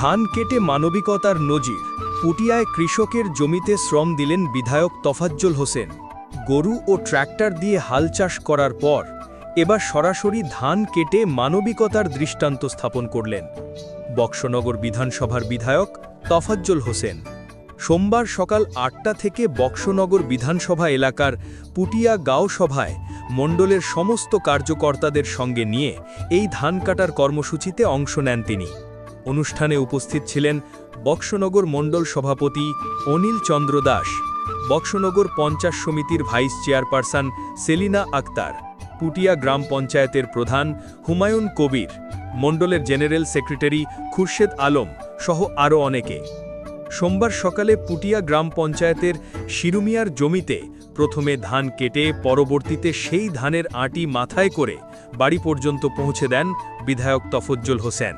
ধান কেটে মানবিকতার নজির, পুটিয়ায় কৃষকের জমিতে শ্রম দিলেন বিধায়ক তফাজ্জল হোসেন। গরু ও ট্র্যাক্টর দিয়ে হাল চাষ করার পর, এবার সরাসরি ধান কেটে মানবিকতার দৃষ্টান্ত স্থাপন করলেন। বক্সনগর বিধানসভার বিধায়ক তফাজ্জল হোসেন। সোমবার সকাল আটটা থেকে বক্সনগর বিধানসভা এলাকার পুটিয়া গাঁও সভায় মণ্ডলের সমস্ত কার্যকর্তাদের সঙ্গে নিয়ে এই ধান কাটার কর্মসূচিতে অংশ নেন তিনি। অনুষ্ঠানে উপস্থিত ছিলেন বক্সনগর মণ্ডল সভাপতি অনিল চন্দ্র দাস, বক্সনগর পঞ্চাশ সমিতির ভাইস চেয়ারপারসন সেলিনা আক্তার, পুটিয়া গ্রাম পঞ্চায়েতের প্রধান হুমায়ুন কবির, মণ্ডলের জেনারেল সেক্রেটারি খুরশেদ আলম সহ আরও অনেকে। সোমবার সকালে পুটিয়া গ্রাম পঞ্চায়েতের শিরুমিয়ার জমিতে প্রথমে ধান কেটে পরবর্তীতে সেই ধানের আঁটি মাথায় করে বাড়ি পর্যন্ত পৌঁছে দেন বিধায়ক তফজ্জল হোসেন।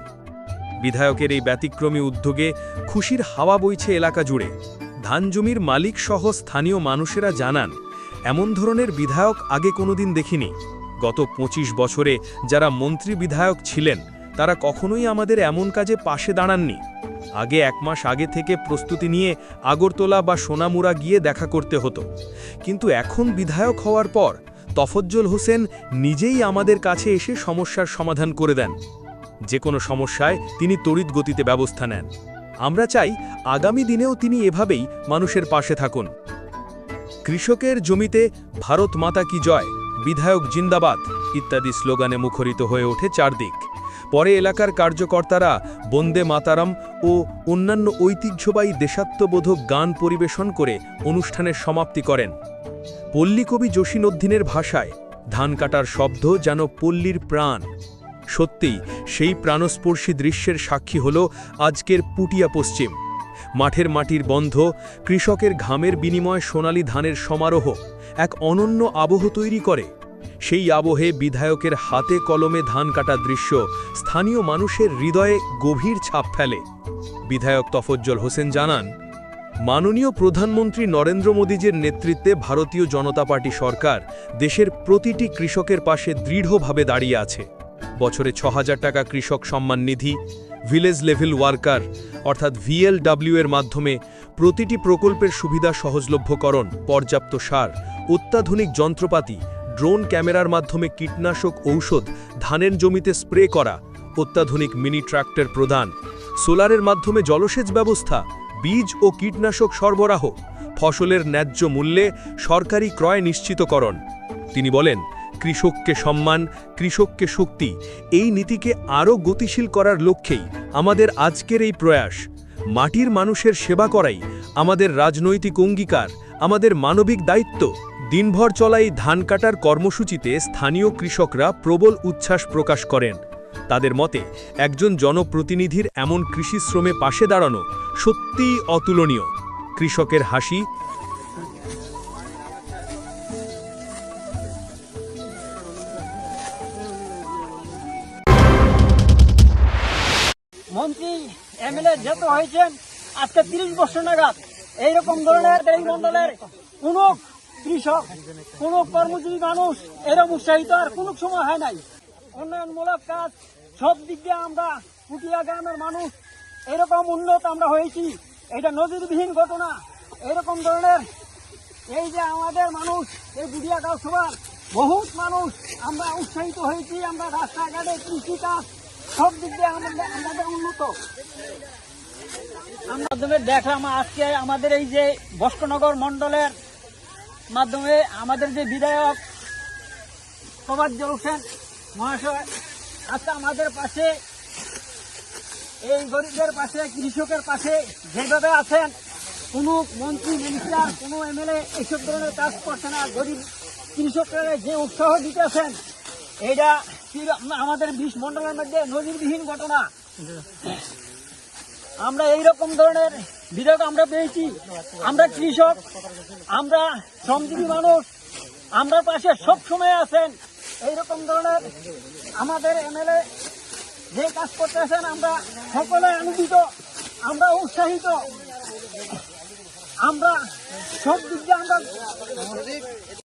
বিধায়কের এই ব্যতিক্রমী উদ্যোগে খুশির হাওয়া বইছে এলাকা জুড়ে। ধান জমির মালিক সহ স্থানীয় মানুষেরা জানান, এমন ধরনের বিধায়ক আগে কোনোদিন দেখিনি। গত ২৫ বছরে যারা মন্ত্রী বিধায়ক ছিলেন, তারা কখনোই আমাদের এমন কাজে পাশে দাঁড়াননি। আগে এক মাস আগে থেকে প্রস্তুতি নিয়ে আগরতলা বা সোনামুড়া গিয়ে দেখা করতে হতো। কিন্তু এখন বিধায়ক হওয়ার পর তফজ্জল হোসেন নিজেই আমাদের কাছে এসে সমস্যার সমাধান করে দেন। যে কোনো সমস্যায় তিনি তড়িৎ গতিতে ব্যবস্থা নেন। আমরা চাই আগামী দিনেও তিনি এভাবেই মানুষের পাশে থাকুন। কৃষকের জমিতে ভারত মাতা কি জয়, বিধায়ক জিন্দাবাদ ইত্যাদি স্লোগানে মুখরিত হয়ে ওঠে চারদিক। পরে এলাকার কার্যকর্তারা বন্দে মাতারাম ও অন্যান্য ঐতিহ্যবাহী দেশাত্মবোধক গান পরিবেশন করে অনুষ্ঠানের সমাপ্তি করেন। পল্লীকবি জসীনউদ্দিনের ভাষায়, ধান কাটার শব্দ যেন পল্লীর প্রাণ। সত্যিই, সেই প্রাণস্পর্শী দৃশ্যের সাক্ষী হল আজকের পুটিয়া পশ্চিম। মাঠের মাটির বন্ধ, কৃষকের ঘামের বিনিময় সোনালী ধানের সমারোহ, এক অনন্য আবহ তৈরি করে। সেই আবহে বিধায়কের হাতে কলমে ধান কাটা দৃশ্য স্থানীয় মানুষের হৃদয়ে গভীর ছাপ ফেলে। বিধায়ক তফজ্জল হোসেন জানান, মাননীয় প্রধানমন্ত্রী নরেন্দ্র মোদীজির নেতৃত্বে ভারতীয় জনতা পার্টি সরকার দেশের প্রতিটি কৃষকের পাশে দৃঢ়ভাবে দাঁড়িয়ে আছে। বছরে ছ টাকা কৃষক Samman Nidhi village level worker অর্থাৎ ভিএলডব্লিউ এর মাধ্যমে প্রতিটি প্রকল্পের সুবিধা সহজলভ্যকরণ, পর্যাপ্ত সার, অত্যাধুনিক যন্ত্রপাতি, ড্রোন ক্যামেরার মাধ্যমে কীটনাশক ঔষধ, ধানের জমিতে স্প্রে করা, অত্যাধুনিক মিনি ট্রাক্টর প্রদান, সোলারের মাধ্যমে জলসেচ ব্যবস্থা, বীজ ও কীটনাশক সরবরাহ, ফসলের ন্যায্য মূল্যে সরকারি ক্রয় নিশ্চিতকরণ। তিনি বলেন কৃষককে সম্মান, কৃষককে শক্তি, এই নীতিকে আরও গতিশীল করার লক্ষ্যেই আমাদের আজকের এই প্রয়াস। মাটির মানুষের সেবা করাই আমাদের রাজনৈতিক অঙ্গীকার, আমাদের মানবিক দায়িত্ব। দিনভর চলা এই ধান কাটার কর্মসূচিতে স্থানীয় কৃষকরা প্রবল উচ্ছ্বাস প্রকাশ করেন। তাদের মতে, একজন জনপ্রতিনিধির এমন কৃষিশ্রমে পাশে দাঁড়ানো সত্যিই অতুলনীয়। কৃষকের হাসি মন্ত্রী এমএলএ যত হয়েছেন, আজকে তিরিশ বছর নাগাদ এইরকম ধরনের এই মন্ডলের কোন কৃষক, কোন কর্মজীবী মানুষ এরকম উৎসাহিত আর কোন সময় হয় নাই। উন্নয়নমূলক কাজ, সব দিক দিয়ে আমরা পুটিয়া গ্রামের মানুষ, এরকম উন্নত আমরা হয়েছি। এটা নজিরবিহীন ঘটনা। এরকম ধরনের এই যে আমাদের মানুষ, এই বুড়িয়া গাঁও সভার বহুত মানুষ আমরা উৎসাহিত হয়েছি। আমরা রাস্তাঘাটে কৃষিকাজ সব দিক দিয়ে আমাদের উন্নত। মাধ্যমে দেখলাম আজকে আমাদের এই যে বস্কনগর মণ্ডলের মাধ্যমে আমাদের যে বিধায়ক প্রবাজ্য হোসেন মহাশয় আজকে আমাদের পাশে, এই গরিবদের পাশে, কৃষকের পাশে যেভাবে আছেন, কোনো মন্ত্রী, মিনিস্টার, কোনো এমএলএ এইসব ধরনের কাজ করছে না। গরিব কৃষকরা যে উৎসাহ দিতেছেন এটা আমাদের বিশ মন্ডলের মধ্যে নজিরবিহীন ঘটনা। আমরা এইরকম ধরনের বিধায়ক আমরা পেয়েছি। আমরা কৃষক, আমরা শ্রমজীবী মানুষ, আমরা পাশে সব সময় আছেন। এইরকম ধরনের আমাদের এমএলএ যে কাজ করতেছেন আমরা সকলে আনন্দিত, আমরা উৎসাহিত। আমরা সব দিক দিয়ে আমরা